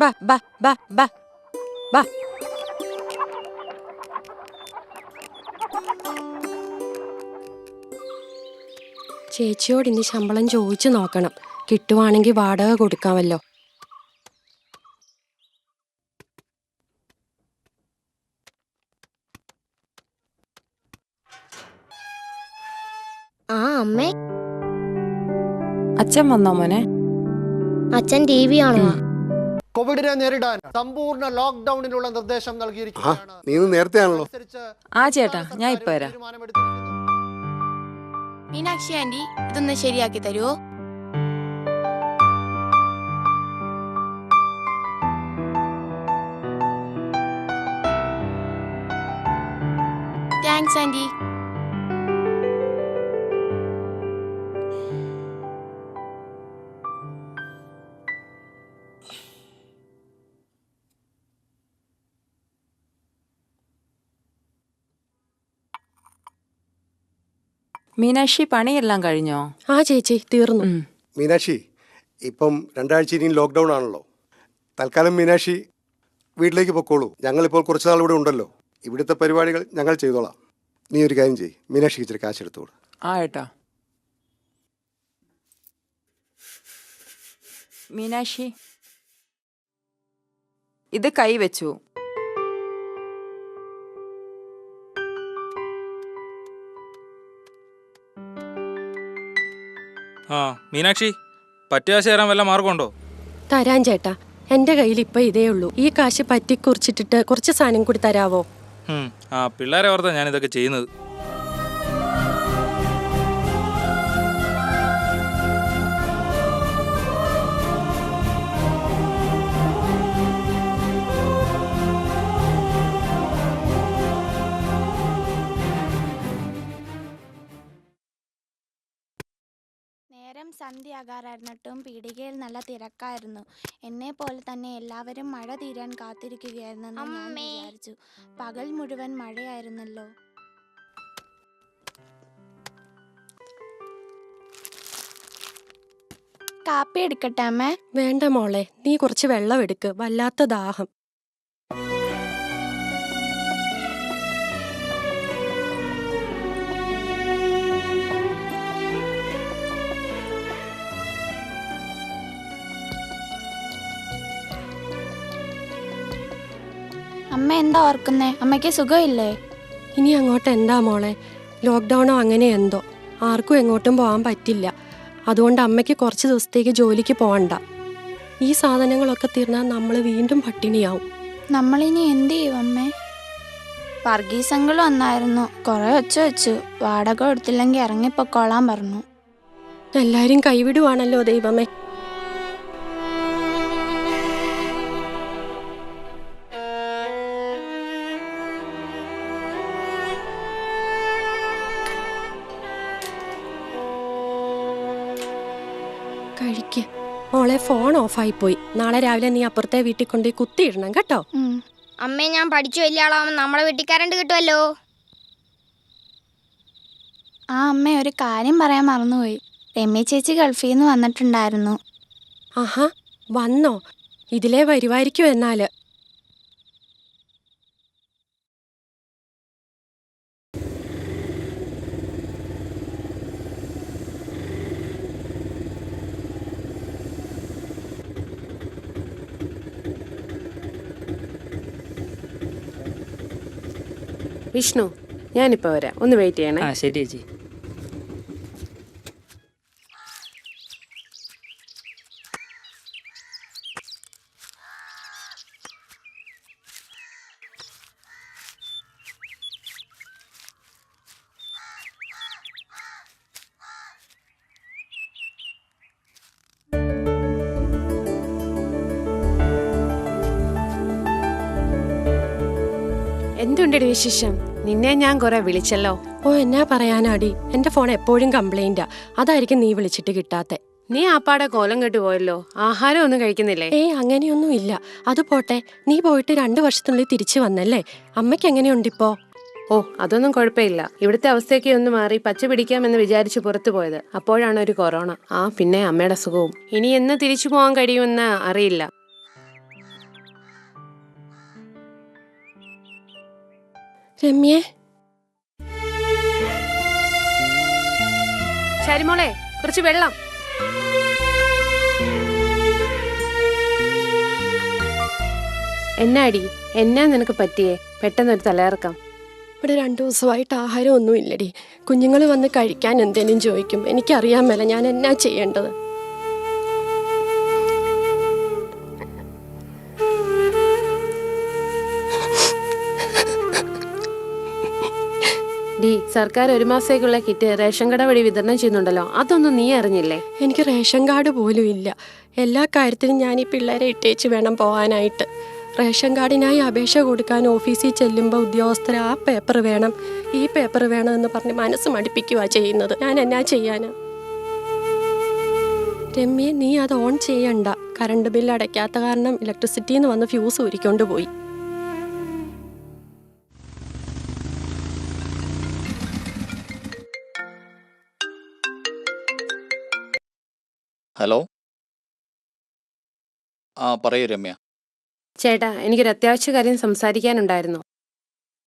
ബാ ബാ ബാ ബാ. ബാ. ചേച്ചിയോട് ഇനി ശമ്പളം ചോദിച്ചു നോക്കണം. കിട്ടുവാണെങ്കിൽ വാടക കൊടുക്കാമല്ലോ. ആ അമ്മേ. അച്ഛൻ വന്നോ മോനെ? അച്ഛൻ ടി വി ആണോ കോവിഡിനെ നേരിടാൻ സമ്പൂർണ ലോക്ക്ഡൌണിനുള്ള നിർദ്ദേശം നൽകിയിരിക്കുകയാണ്. നീ നേരത്തെ ആണല്ലോ ആ ചേട്ടാ ഞാൻ ഇപ്പൊ വരാം. മീനാക്ഷി ആന്റി ഇതൊന്ന് ശരിയാക്കി തരുമോ താങ്ക്സ് ആന്റി. മീനാക്ഷി പണിയെല്ലാം കഴിഞ്ഞോ? ആ ചേച്ചി തീർന്നു. മീനാക്ഷി ഇപ്പം രണ്ടാഴ്ച ഇനിയും ലോക്ക്ഡൗൺ ആണല്ലോ. തൽക്കാലം മീനാക്ഷി വീട്ടിലേക്ക് പൊക്കോളൂ. ഞങ്ങളിപ്പോൾ കുറച്ച് നാൾ ഇവിടെ ഉണ്ടല്ലോ. ഇവിടുത്തെ പരിപാടികൾ ഞങ്ങൾ ചെയ്തോളാം. നീ ഒരു കാര്യം ചെയ്യ്. മീനാക്ഷിക്ക് ഇച്ചിരി കാശ് എടുത്തോളൂ ആ ഏട്ടാ. മീനാക്ഷി ഇത് കൈ ആ മീനാക്ഷി പറ്റുക തരാൻ വല്ല മാർഗമുണ്ടോ? തരാൻ ചേട്ടാ. എന്റെ കയ്യിൽ ഇപ്പൊ ഇതേ ഉള്ളൂ. ഈ കാശ് പറ്റി കുറിച്ചിട്ടിട്ട് കുറച്ച് സാധനം കൂടി തരാവോ? ആ പിള്ളേരെ ഓർത്താ ഞാൻ ഇതൊക്കെ ചെയ്യുന്നത്. സന്ധ്യയാകാറായിരുന്നിട്ടും പീടികയിൽ നല്ല തിരക്കായിരുന്നു. എന്നെ പോലെ തന്നെ എല്ലാവരും മഴ തീരാൻ കാത്തിരിക്കുകയായിരുന്നെന്ന് ഞാൻ. വിചാരിച്ചു. പകൽ മുഴുവൻ മഴയായിരുന്നല്ലോ. കാപ്പി എടുക്കട്ടെ അമ്മേ? വേണ്ട മോളെ നീ കുറച്ച് വെള്ളം എടുക്ക് വല്ലാത്ത ദാഹം. അമ്മ എന്താ ഓർക്കുന്നേ? അമ്മയ്ക്ക് സുഖമില്ലേ? ഇനി അങ്ങോട്ട് എന്താ മോളെ? ലോക്ക്ഡൗണോ അങ്ങനെ എന്തോ? ആർക്കും എങ്ങോട്ടും പോകാൻ പറ്റില്ല. അതുകൊണ്ട് അമ്മയ്ക്ക് കുറച്ച് ദിവസത്തേക്ക് ജോലിക്ക് പോകണ്ട ഈ സാധനങ്ങളൊക്കെ തീർന്നാൽ നമ്മൾ വീണ്ടും പട്ടിണിയാവും. നമ്മളിനി എന്ത് ചെയ്യും അമ്മേ? വർഗീസങ്ങൾ വന്നായിരുന്നു. കുറെ ഒച്ച വെച്ചു. വാടക കൊടുത്തില്ലെങ്കിൽ ഇറങ്ങിപ്പോക്കോളാൻ പറഞ്ഞു. എല്ലാരും കൈവിടുവാണല്ലോ ദൈവമേ. കഴിക്ക് മോളെ ഫോൺ ആയി പോയി നാളെ രാവിലെ നീ അപ്പുറത്തെ വീട്ടിൽ കൊണ്ടുപോയി കുത്തിയിടണം കേട്ടോ. അമ്മേ ഞാൻ പഠിച്ചു വലിയ ആളാവുമ്പോൾ നമ്മളെ വീട്ടിൽ കറണ്ട് കിട്ടുമല്ലോ ആ അമ്മ ഒരു കാര്യം പറയാൻ മറന്നുപോയി. രമ്യ ചേച്ചി ഗൾഫിൽ നിന്ന് വന്നിട്ടുണ്ടായിരുന്നു. ആഹാ വന്നോ? ഇതിലേ വരുമായിരിക്കും എന്നാൽ. വിഷ്ണു ഞാനിപ്പോൾ വരാം. ഒന്ന് വെയിറ്റ് ചെയ്യണേ. ആ ശരി ചേച്ചി. എന്തുണ്ടടി വിശേഷം? നിന്നെ ഞാൻ കുറെ വിളിച്ചല്ലോ. ഓ എന്നാ പറയാനാടി? എന്റെ ഫോൺ എപ്പോഴും കംപ്ലൈന്റാ അതായിരിക്കും നീ വിളിച്ചിട്ട് കിട്ടാത്തെ. നീ ആപ്പാടെ കോലം കെട്ടു പോയല്ലോ. ആഹാരം ഒന്നും കഴിക്കുന്നില്ലേ? ഏ അങ്ങനെയൊന്നും ഇല്ല. അത് പോട്ടെ. നീ പോയിട്ട് രണ്ടു വർഷത്തിനുള്ളിൽ തിരിച്ചു വന്നല്ലേ? അമ്മയ്ക്ക് എങ്ങനെയുണ്ടിപ്പോ? ഓ അതൊന്നും കുഴപ്പമില്ല. ഇവിടുത്തെ അവസ്ഥയൊക്കെ ഒന്ന് മാറി പച്ച പിടിക്കാമെന്ന് വിചാരിച്ച് പുറത്തു പോയത്. അപ്പോഴാണ് ഒരു കൊറോണ. ആ പിന്നെ അമ്മയുടെ അസുഖവും. ഇനി എന്ന് തിരിച്ചു പോകാൻ കഴിയുമെന്ന് അറിയില്ല. രമ്യേ? ശരിമോളെ കുറച്ച് വെള്ളം. എന്നാടി എന്നാ നിനക്ക് പറ്റിയേ? പെട്ടെന്നൊരു തലയിറക്കം ഇവിടെ രണ്ടു ദിവസമായിട്ട് ആഹാരം ഒന്നും ഇല്ലടി കുഞ്ഞുങ്ങൾ വന്ന് കഴിക്കാൻ എന്തേലും ചോദിക്കും. എനിക്കറിയാൻ മേല ഞാൻ എന്നാ ചെയ്യേണ്ടത്. ഡി സർക്കാർ ഒരു മാസത്തേക്കുള്ള കിറ്റ് റേഷൻ കട വഴി വിതരണം ചെയ്യുന്നുണ്ടല്ലോ. അതൊന്നും നീ അറിഞ്ഞില്ലേ? എനിക്ക് റേഷൻ കാർഡ് പോലും ഇല്ല. എല്ലാ കാര്യത്തിനും ഞാൻ ഈ പിള്ളേരെ ഇട്ടേച്ച് വേണം പോകാനായിട്ട് റേഷൻ കാർഡിനായി അപേക്ഷ കൊടുക്കാൻ ഓഫീസിൽ ചെല്ലുമ്പോൾ ഉദ്യോഗസ്ഥർ ആ പേപ്പർ വേണം ഈ പേപ്പർ വേണം എന്ന് പറഞ്ഞ് മനസ്സ് മടിപ്പിക്കുക ചെയ്യുന്നത്. ഞാൻ എന്നാ ചെയ്യാനാ? രമ്യ നീ അത് ഓൺ ചെയ്യണ്ട. കറണ്ട് ബില്ല് അടയ്ക്കാത്ത കാരണം ഇലക്ട്രിസിറ്റിന്ന് വന്ന് ഫ്യൂസ് ഊരിക്കൊണ്ട് പോയി. ഹലോ ആ പറയൂ രമ്യ. ചേട്ടാ എനിക്കൊരു അത്യാവശ്യ കാര്യം സംസാരിക്കാനുണ്ടായിരുന്നു.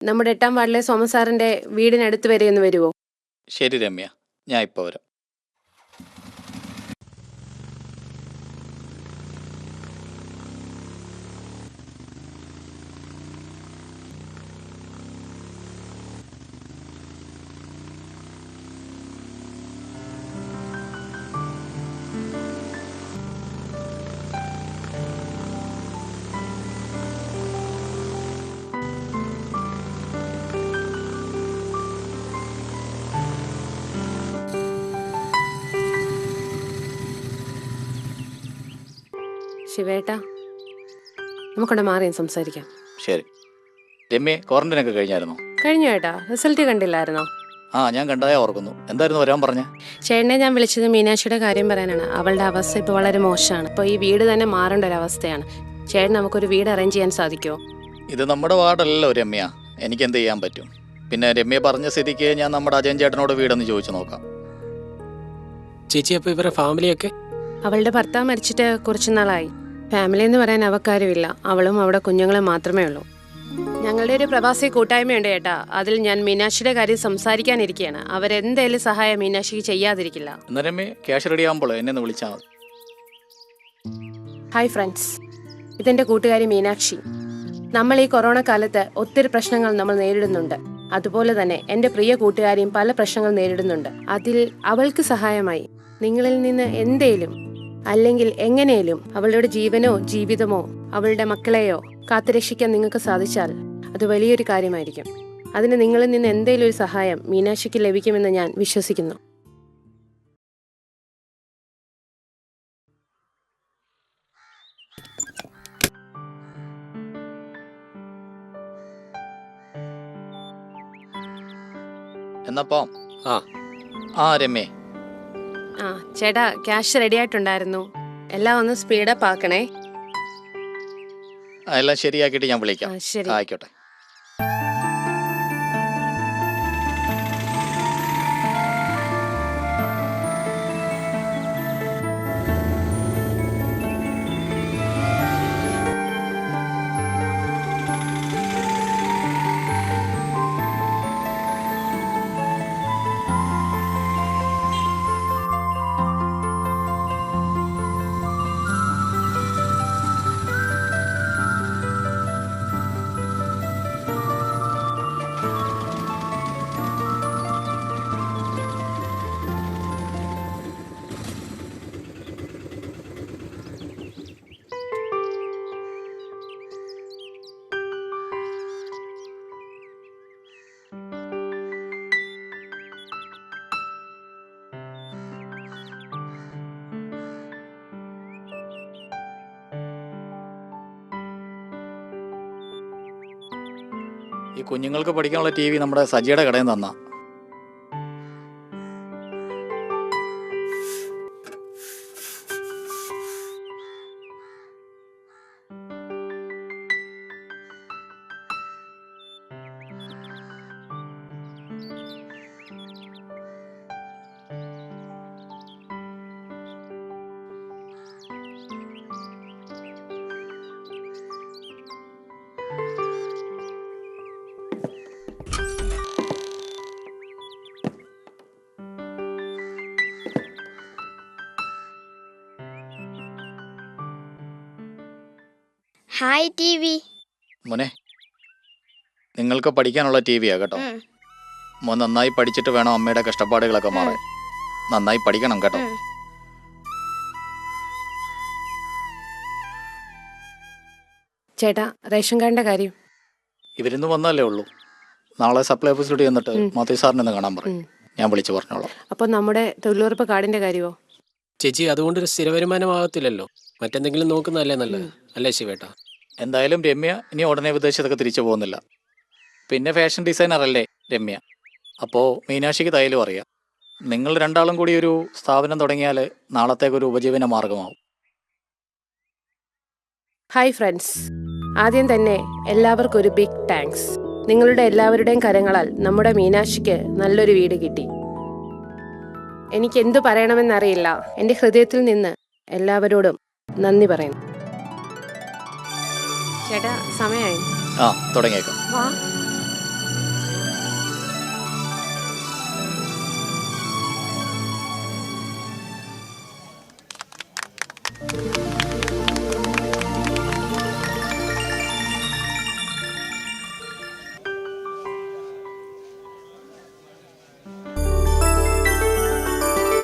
നമ്മുടെ എട്ടാം വാർഡിലെ സോമസാറിന്റെ വീടിനടുത്ത് വരെ ഒന്ന് വരുമോ ശരി രമ്യ ഞാൻ ഇപ്പോൾ വരാം. ശിവേട്ടാ നമുക്കവിടെ മാറി സംസാരിക്കാം. ശരി. രമ്യ ക്വാറന്റൈൻ ഒക്കെ കഴിഞ്ഞായിരുന്നോ? കഴിഞ്ഞു ഏട്ടാ. റിസൾട്ട് കണ്ടില്ലായിരുന്നോ? ആ ഞാൻ കണ്ടതായി ഓർക്കുന്നു. എന്തായിരുന്നു വരാൻ പറഞ്ഞ? ചേട്ടനെ ഞാൻ വിളിച്ചത് മീനാക്ഷിയുടെ കാര്യം പറയാനാണ്. അവളുടെ അവസ്ഥ ഇപ്പോൾ വളരെ മോശമാണ്. ഇപ്പോൾ ഈ വീട് തന്നെ മാറേണ്ട ഒരു അവസ്ഥയാണ്. ചേട്ടൻ നമുക്കൊരു വീട് അറേഞ്ച് ചെയ്യാൻ സാധിക്കുമോ ഇത് നമ്മുടെ വാർഡല്ലല്ലോ രമ്യ. എനിക്ക് എന്ത് ചെയ്യാൻ പറ്റും? പിന്നെ രമ്യ പറഞ്ഞ സ്ഥിതിക്ക് ഞാൻ നമ്മുടെ അജയൻ ചേട്ടനോട് വീടൊന്ന് ചോദിച്ചു നോക്കാം. ചേച്ചി അപ്പൊ ഇവരുടെ ഫാമിലിയൊക്കെ അവളുടെ ഭർത്താവ് മരിച്ചിട്ട് കുറച്ചു നാളായി ഫാമിലി എന്ന് പറയാൻ അവക്കാരുമില്ല. അവളും അവിടെ കുഞ്ഞുങ്ങളും മാത്രമേ ഉള്ളൂ. ഞങ്ങളുടെ ഒരു പ്രവാസി കൂട്ടായ്മയുണ്ട് ചേട്ടാ അതിൽ ഞാൻ മീനാക്ഷിയുടെ കാര്യം സംസാരിക്കാനിരിക്കുകയാണ് അവരെന്തേലും സഹായം മീനാക്ഷിക്ക് ചെയ്യാതിരിക്കില്ല. ക്യാഷ് റെഡി ആകുമ്പോൾ എന്നെ ഒന്ന് വിളിച്ചാൽ മതി. ഹായ് ഫ്രണ്ട്സ് ഇതെന്റെ കൂട്ടുകാരി മീനാക്ഷി. നമ്മൾ ഈ കൊറോണ കാലത്ത് ഒത്തിരി പ്രശ്നങ്ങൾ നമ്മൾ നേരിടുന്നുണ്ട്. അതുപോലെ തന്നെ എന്റെ പ്രിയ കൂട്ടുകാരിയും പല പ്രശ്നങ്ങൾ നേരിടുന്നുണ്ട്. അതിൽ അവൾക്ക് സഹായമായി. നിങ്ങളിൽ നിന്ന് എന്തേലും അല്ലെങ്കിൽ എങ്ങനെയും അവളുടെ ജീവനോ ജീവിതമോ അവളുടെ മക്കളെയോ കാത്തുരക്ഷിക്കാൻ നിങ്ങൾക്ക് സാധിച്ചാൽ അത് വലിയൊരു കാര്യമായിരിക്കും. അതിന് നിങ്ങളിൽ നിന്ന് എന്തെങ്കിലും ഒരു സഹായം മീനാക്ഷിക്ക് ലഭിക്കുമെന്ന് ഞാൻ വിശ്വസിക്കുന്നു. എന്നപ്പോ? ആ. ആ രമ്യ. ആ ചേട്ടാ ക്യാഷ് റെഡി ആയിട്ടുണ്ടായിരുന്നു. എല്ലാം ഒന്ന് സ്പീഡപ്പ് ആക്കണേ. എല്ലാം ശരിയാക്കിയിട്ട് ഞാൻ വിളിക്കാം. ആയിക്കോട്ടെ. കുഞ്ഞുങ്ങൾക്ക് പഠിക്കാനുള്ള ടി വി നമ്മുടെ സജിയുടെ കടയിൽ നിന്ന് തന്നാ ഹായ് ടി വി മോനെ നിങ്ങൾക്ക് പഠിക്കാനുള്ള ടി വിയാ കേട്ടോ മോൻ നന്നായി പഠിച്ചിട്ട് വേണം അമ്മയുടെ കഷ്ടപ്പാടുകളൊക്കെ മാറാൻ. നന്നായി പഠിക്കണം കേട്ടോ. ചേട്ടാ റേഷൻ കാർഡിന്റെ കാര്യം. ഇവരിന്ന് വന്നല്ലേ ഉള്ളൂ. നാളെ സപ്ലൈ ഓഫീസിലോട്ട് ചെന്നിട്ട്. മാത്യു സാറിനെ ഒന്ന് കാണാൻ പറയും. ഞാൻ വിളിച്ചു പറഞ്ഞോളാം. അപ്പൊ നമ്മുടെ തൊഴിലുറപ്പ് കാർഡിന്റെ കാര്യമോ ചേച്ചി അതുകൊണ്ടൊരു സ്ഥിര വരുമാനമാകത്തില്ലല്ലോ മറ്റെന്തെങ്കിലും നോക്കുന്നതല്ലേ നല്ലത്? അല്ലേ ശിവേട്ടാ? എന്തായാലും രമ്യ ഇനി ഉടനെ വിദേശത്തൊക്കെ തിരിച്ചു പോകുന്നില്ല. പിന്നെ ഫാഷൻ ഡിസൈനർ അല്ലേ രമ്യ? അപ്പോൾ മീനാക്ഷിക്ക് തയ്യലും അറിയാം. നിങ്ങൾ രണ്ടാളും കൂടി ഒരു സ്ഥാപനം തുടങ്ങിയാൽ നാളത്തേക്കൊരു ഉപജീവന മാർഗമാവും. ഹായ് ഫ്രണ്ട്സ് ആദ്യം തന്നെ എല്ലാവർക്കും ഒരു ബിഗ് താങ്ക്സ് നിങ്ങളുടെ എല്ലാവരുടെയും കരങ്ങളാൽ നമ്മുടെ മീനാക്ഷിക്ക് നല്ലൊരു വീട് കിട്ടി. എനിക്ക് എന്തു പറയണമെന്നറിയില്ല. എന്റെ ഹൃദയത്തിൽ നിന്ന് എല്ലാവരോടും നന്ദി പറയുന്നു. ചേട്ടാ സമയമായി ആ തുടങ്ങിയേക്കാം. വാ.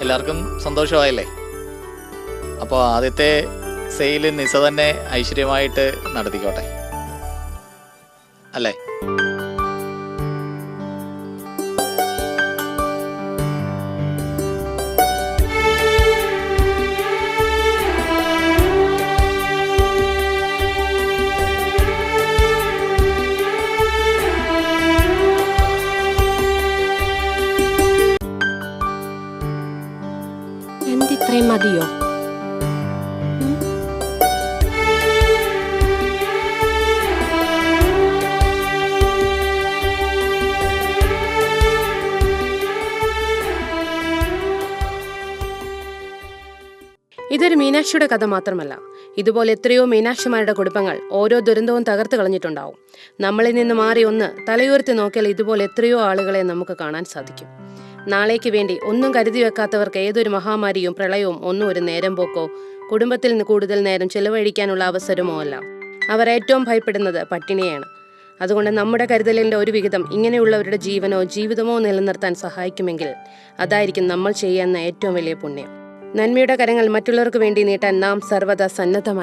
എല്ലാവർക്കും സന്തോഷമായില്ലേ? അപ്പോൾ ആദ്യത്തെ സെയിൽ നിസ തന്നെ ഐശ്വര്യമായിട്ട് നടത്തിക്കോട്ടെ. അല്ലേ? എന്തിത്രയും മതിയോ? മീനാക്ഷിയുടെ കഥ മാത്രമല്ല ഇതുപോലെ എത്രയോ മീനാക്ഷിമാരുടെ കുടുംബങ്ങൾ ഓരോ ദുരന്തവും തകർത്ത് കളഞ്ഞിട്ടുണ്ടാവും. നമ്മളിൽ നിന്ന് മാറി ഒന്ന് തലയുയർത്തി നോക്കിയാൽ ഇതുപോലെ എത്രയോ ആളുകളെ നമുക്ക് കാണാൻ സാധിക്കും. നാളേക്ക് വേണ്ടി ഒന്നും കരുതി വെക്കാത്തവർക്ക് ഏതൊരു മഹാമാരിയും പ്രളയവും ഒന്നും ഒരു നേരം പോക്കോ കുടുംബത്തിൽ നിന്ന് കൂടുതൽ നേരം ചെലവഴിക്കാനുള്ള അവസരമോ അല്ല. അവർ ഏറ്റവും ഭയപ്പെടുന്നത് പട്ടിണിയാണ്. അതുകൊണ്ട് നമ്മുടെ കരുതലിന്റെ ഒരു വിഹിതം ഇങ്ങനെയുള്ളവരുടെ ജീവനോ ജീവിതമോ നിലനിർത്താൻ സഹായിക്കുമെങ്കിൽ അതായിരിക്കും നമ്മൾ ചെയ്യുന്ന ഏറ്റവും വലിയ പുണ്യം. നന്മയുടെ കരങ്ങൾ മറ്റുള്ളവർക്ക് വേണ്ടി നീട്ടാൻ നാം സർവത സന്നദ്ധമായി